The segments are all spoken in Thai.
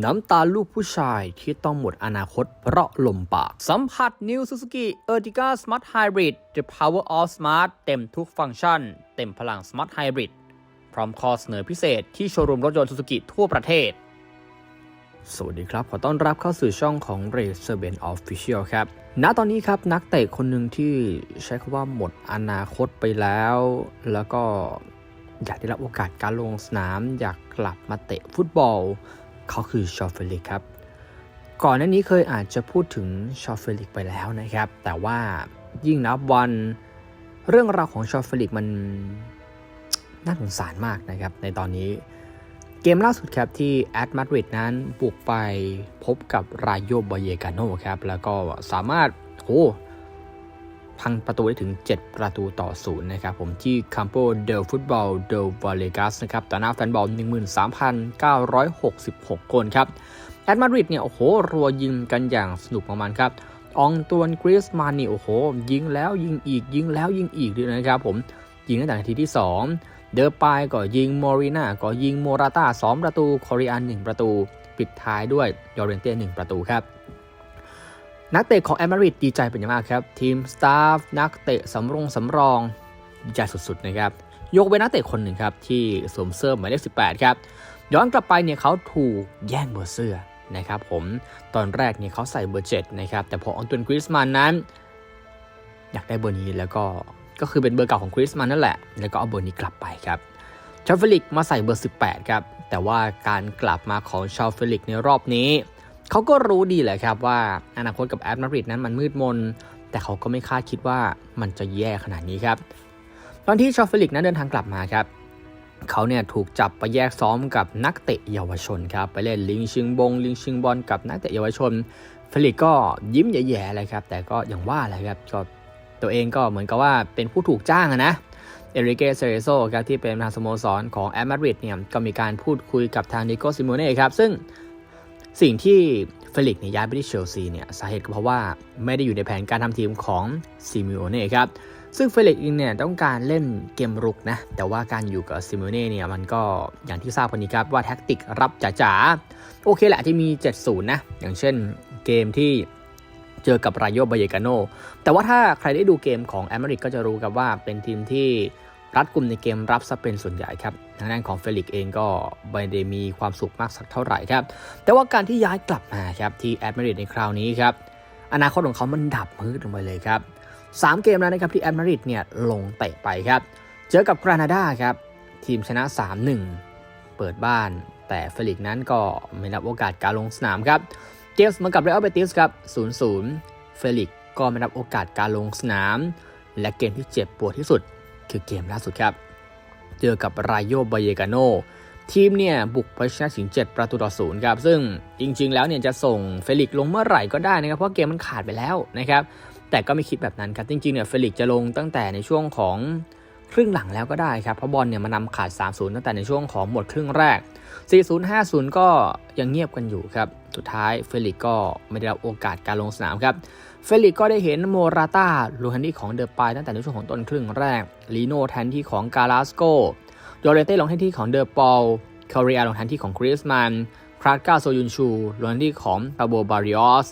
น้ำตาลูกผู้ชายที่ต้องหมดอนาคตเพราะลมปาก สัมผัส New Suzuki Ertiga Smart Hybrid The Power of Smart เต็มทุกฟังก์ชัน เต็มพลัง Smart Hybrid พร้อมข้อเสนอพิเศษที่โชว์รูมรถยนต์ Suzuki ทั่วประเทศ สวัสดีครับ ขอต้อนรับเข้าสู่ช่องของ Racer Ben Official ครับ ณ ตอนนี้ครับนักเตะคนหนึ่งที่ใช้คำว่าหมดอนาคตไปแล้ว แล้วก็อยากได้รับโอกาสการลงสนาม อยากกลับมาเตะฟุตบอล เขาคือชอฟเฟลิกครับ ก่อนหน้านี้เคยอาจจะพูดถึงชอฟเฟลิกไปแล้วนะครับ แต่ว่ายิ่งนับวันเรื่องราวของชอฟเฟลิกมันน่าสงสารมากนะครับ ในตอนนี้เกมล่าสุดครับที่แอตมาดริดนั้นบุกไปพบกับรายโยบอยเยกาโนครับ แล้วก็สามารถโอ้ พังประตูได้ถึง 7 ประตูต่อศูนย์นะครับผมที่คัมโปเดลฟุตบอลเดลวาเลกัสนะครับต่อหน้าแฟนบอล 13,966 คนครับแอตมาดริดเนี่ยโอ้โหรัวยิงกันอย่างสนุกประมาณครับอองตวนกริสมานนี่โอ้โห ยิงแล้วยิงอีกยิงแล้วยิงอีกด้วยนะครับผมยิงตั้งแต่นาทีที่ 2 เดอร์ปายก็ยิงมอริน่าก็ยิงโมราตา2ประตู คอริอัน 1 ประตู ปิดท้ายด้วยยอร์เรนเต้1ประตูครับ นักเตะของแอตมาดริดดีใจเป็นอย่างมากครับ ทีมสตาฟนักเตะสำรองสำรองดีใจสุดๆนะครับ ยกเว้นนักเตะคนหนึ่งครับ ที่สวมเสื้อหมายเลข 18 ครับ ย้อนกลับไปเนี่ยเขาถูกแย่งเบอร์เสื้อนะครับผมตอนแรกเนี่ยเขาใส่เบอร์ 7 นะครับ แต่พออองตุนกริสมันนั้น อยากได้เบอร์นี้แล้วก็ก็คือเป็นเบอร์เก่าของกริสมันนั่นแหละ แล้วก็เอาเบอร์นี้กลับไปครับชาเฟลิกมาใส่เบอร์ 18 ครับ แต่ว่าการกลับมาของชาเฟลิกในรอบนี้ เขาก็รู้ดีแหละครับว่าอนาคตกับแอตมาดริดนั้นมันมืดมน แต่เขาก็ไม่คาดคิดว่ามันจะแย่ขนาดนี้ครับ ตอนที่ชาเฟลิกนั้นเดินทางกลับมาครับเขาเนี่ยถูกจับไปแยกซ้อมกับนักเตะเยาวชนครับไปเล่นลิงชิงบง ลิงชิงบอลกับนักเตะเยาวชนฟลิกก็ยิ้มแย่ๆเลยครับ แต่ก็อย่างว่าแหละครับก็ตัวเองก็เหมือนกับว่าเป็นผู้ถูกจ้างนะเอริเกเซเรโซครับที่เป็นประธานสโมสรของแอตมาดริดเนี่ยก็มีการพูดคุยกับทางนิโกซิโมเน่ครับซึ่ง สิ่งที่เฟลิกเนี่ยย้ายไปที่เชลซีเนี่ยสาเหตุก็เพราะว่าไม่ได้อยู่ในแผนการทำทีมของซิมิโอเน่ครับซึ่งเฟลิกเองเนี่ยต้องการเล่นเกมรุกนะแต่ว่าการอยู่กับซิโมเน่เนี่ยมันก็อย่างที่ทราบกันนี้ครับว่าแท็กติกรับจ๋าๆโอเคแหละที่มี 70 นะ อย่างเช่นเกมที่เจอกับรายโยบายกาโนแต่ว่าถ้าใครได้ดูเกมของแอมเริกก็จะรู้ครับว่าเป็นทีมที่ รัดกลุ่มในเกมรับซะเป็นส่วนใหญ่ครับทางด้านของเฟลิกเองก็ไม่ได้มีความสุขมากสักเท่าไหร่ครับ แต่ว่าการที่ย้ายกลับมาครับที่แอตมาริดในคราวนี้ครับอนาคตของเขามันดับมืดลงไปเลยครับ3เกมแล้วนะครับที่แอตมาริดเนี่ยลงเตะไปครับ เจอกับกรานาดาครับทีมชนะ 3-1 เปิดบ้าน แต่เฟลิกนั้นก็ไม่รับโอกาสการลงสนามครับเกมเสมอกับเรอัลเบติสครับ 0-0 เฟลิกก็ไม่รับโอกาสการลงสนาม และเกมที่เจ็บปวดที่สุด คือเกมล่าสุดครับเจอกับรายโยบายกาโนทีมเนี่ยบุกไปชนะถึง 7 ประตูต่อศูนย์ครับ ซึ่งจริงๆ แล้วเนี่ยจะส่งเฟลิกลงเมื่อไหร่ก็ได้นะครับ เพราะเกมมันขาดไปแล้วนะครับ แต่ก็ไม่คิดแบบนั้นครับ จริงๆเนี่ยเฟลิกจะลงตั้งแต่ในช่วงของ ครึ่งหลังแล้วก็ได้ครับเพราะบอลเนี่ยมานำขาด 3-0 ตั้งแต่ในช่วงของหมดครึ่งแรก 4-0 5-0 ก็ยังเงียบกันอยู่ครับ สุดท้ายเฟลิกก็ไม่ได้รับโอกาสการลงสนามครับ เฟลิกก็ได้เห็นโมราตาลูฮันที่ของเดอปายตั้งแต่ในช่วงของต้นครึ่งแรกลีโนแทนที่ของกาลาสโกโยเรเต้ลงแทนที่ของเดอปอลคาริอาลงแทนที่ของคริสมันคราดกาโซยุนชูลงแทนที่ของปาโบบาริออส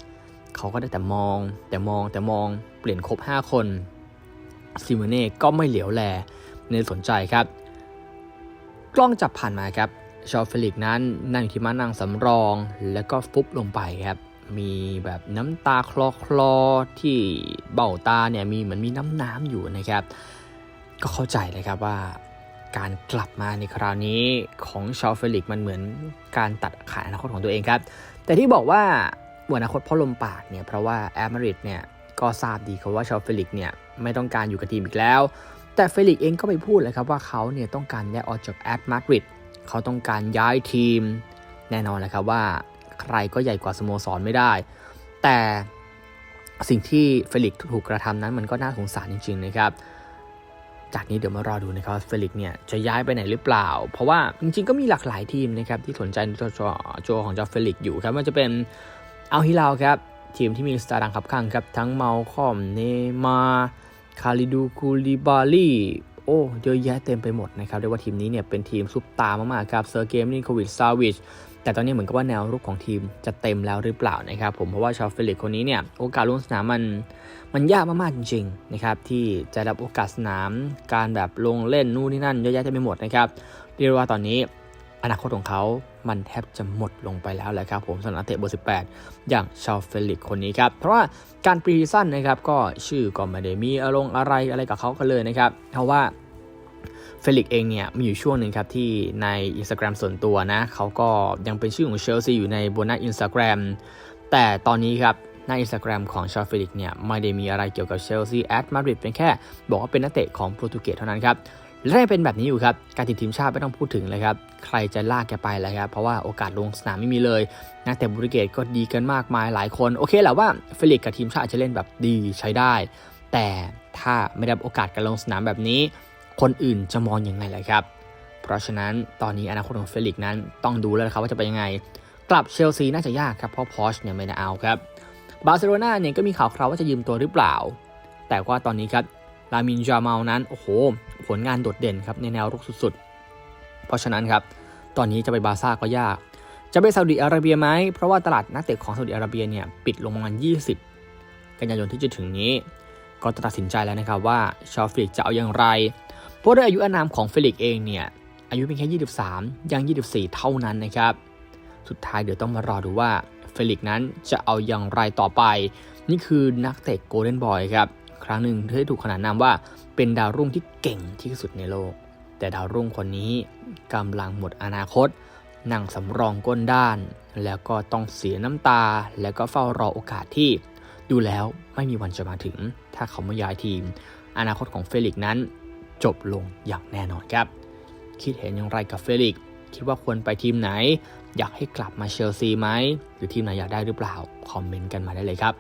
เขาก็ได้แต่มอง แต่มองแต่มองเปลี่ยนครบ 5 คน ซิโมเน่ก็ไม่เหลียวแลในสนใจครับ กล้องจับผ่านมาครับชอฟเฟลิกนั้นนั่งอยู่ที่ม้านั่งสำรอง แล้วก็ฟุบลงไปครับ มีแบบน้ำตาคลอคลอๆที่เบ้าตาเนี่ยมีเหมือนมีน้ำน้ำอยู่นะครับ ก็เข้าใจเลยครับว่าการกลับมาในคราวนี้ของชอเฟลิกมันเหมือนการตัดขาดอนาคตของตัวเองครับ แต่ที่บอกว่าหมดอนาคตเพราะลมปากเนี่ยเพราะว่าแอมมาริดเนี่ย ก็ทราบดีครับว่าชอเฟลิกเนี่ยไม่ต้องการอยู่กับทีมอีกแล้ว แต่เฟลิกเองก็ไปพูดเลยครับว่าเขาเนี่ยต้องการย้ายออกจากแอตมาดริดเขาต้องการย้ายทีม แน่นอนเลยครับว่าใครก็ใหญ่กว่าสโมสรไม่ได้ แต่สิ่งที่เฟลิกถูกกระทำนั้นมันก็น่าสงสารจริงๆนะครับ จากนี้เดี๋ยวมารอดูนะครับเฟลิกเนี่ยจะย้ายไปไหนหรือเปล่า เพราะว่าจริงๆก็มีหลากหลายทีมนะครับที่สนใจในตัวโจของเจ้าเฟลิกอยู่ครับไมันจะเป็นอัลฮิลาลครับ ทีมที่มีสตาร์ดังขับข้างครับ ทั้งเมาคอมเนมาคาริดูคูลิบาลีโอ้เยอะแยะเต็มไปหมดนะครับเรียกว่าทีมนี้เนี่ยเป็นทีมซุปตาร์มากๆครับเซอร์เกมนิโควิชซาวิชแต่ตอนนี้เหมือนกับว่าแนวรุกของทีมจะเต็มแล้วหรือเปล่านะครับผมเพราะว่าชาวเฟลิกคนนี้เนี่ยโอกาสลงสนามมันมันยากมากๆจริงๆนะครับที่จะรับโอกาสสนามการแบบลงเล่นนู่นนี่นั่นเยอะแยะเต็มไปหมดนะครับเรียกว่าตอนนี้ อนาคตของเขามันแทบจะหมดลงไปแล้วแหละครับผมสำหรับนักเตะเบอร์ 18 อย่างชาวเฟลิกคนนี้ครับ เพราะว่าการปรีซั่นนะครับก็ชื่อก็ไม่ได้มีอารมณ์อะไรอะไรกับเขากันเลยนะครับเพราะว่าเฟลิกเองเนี่ยมีอยู่ช่วงหนึ่งครับที่ใน Instagram ส่วนตัวนะเขาก็ยังเป็นชื่อของเชลซีอยู่ในบนหน้า Instagram แต่ตอนนี้ครับหน้า Instagram ของชาเฟลิกเนี่ยไม่ได้มีอะไรเกี่ยวกับเชลซีแอดมาดริดเป็นแค่ บอกว่าเป็นนักเตะของโปรตุเกสเท่านั้นครับ และยังเป็นแบบนี้อยู่ครับ การติดทีมชาติไม่ต้องพูดถึงเลยครับ ใครจะลากแกไปเลยครับ เพราะว่าโอกาสลงสนามไม่มีเลย นักเตะโปรตุเกสก็ดีกันมากมายหลายคน โอเคแหละว่าเฟลิกกับทีมชาติอาจจะเล่นแบบดีใช้ได้ แต่ถ้าไม่ได้โอกาสการลงสนามแบบนี้ คนอื่นจะมองยังไงล่ะครับ เพราะฉะนั้นตอนนี้อนาคตของเฟลิกนั้นต้องดูแล้วครับว่าจะเป็นยังไง กลับเชลซีน่าจะยากครับ เพราะพอชเนี่ยไม่ได้เอาครับ บาร์เซโลนาเนี่ยก็มีข่าวคราวว่าจะยืมตัวหรือเปล่า แต่ว่าตอนนี้ครับลามินจาเมานั้น โอ้โห ผลงานโดดเด่นครับในแนวรุกสุดๆ เพราะฉะนั้นครับตอนนี้จะไปบาร์ซ่าก็ยาก จะไปซาอุดิอาระเบียไหมเพราะว่าตลาดนักเตะของซาอุดิอาระเบียเนี่ยปิดลงประมาณ 20 กันยายนที่จะถึงนี้ ก็จะตัดสินใจแล้วนะครับว่าชาวเฟลิกซ์จะเอาอย่างไร เพราะด้วยอายุอานามของเฟลิกซ์เองเนี่ยอายุเพียงแค่ 23 ยัง 24 เท่านั้นนะครับ สุดท้ายเดี๋ยวต้องมารอดูว่าเฟลิกซ์นั้นจะเอาอย่างไรต่อไป นี่คือนักเตะโกลเด้นบอยครับ ครั้งหนึ่งที่ถูกขนานนามว่า เป็นดาวรุ่งที่เก่งที่สุดในโลก แต่ดาวรุ่งคนนี้กำลังหมดอนาคต นั่งสำรองก้นด้าน แล้วก็ต้องเสียน้ำตา แล้วก็เฝ้ารอโอกาสที่ ดูแล้วไม่มีวันจะมาถึง ถ้าเขาไม่ย้ายทีม อนาคตของเฟลิกนั้น จบลงอย่างแน่นอนครับ คิดเห็นอย่างไรกับเฟลิกคิดว่าควรไปทีมไหน อยากให้กลับมาเชลซีไหม หรือทีมไหนอยากได้หรือเปล่า คอมเมนต์กันมาได้เลยครับ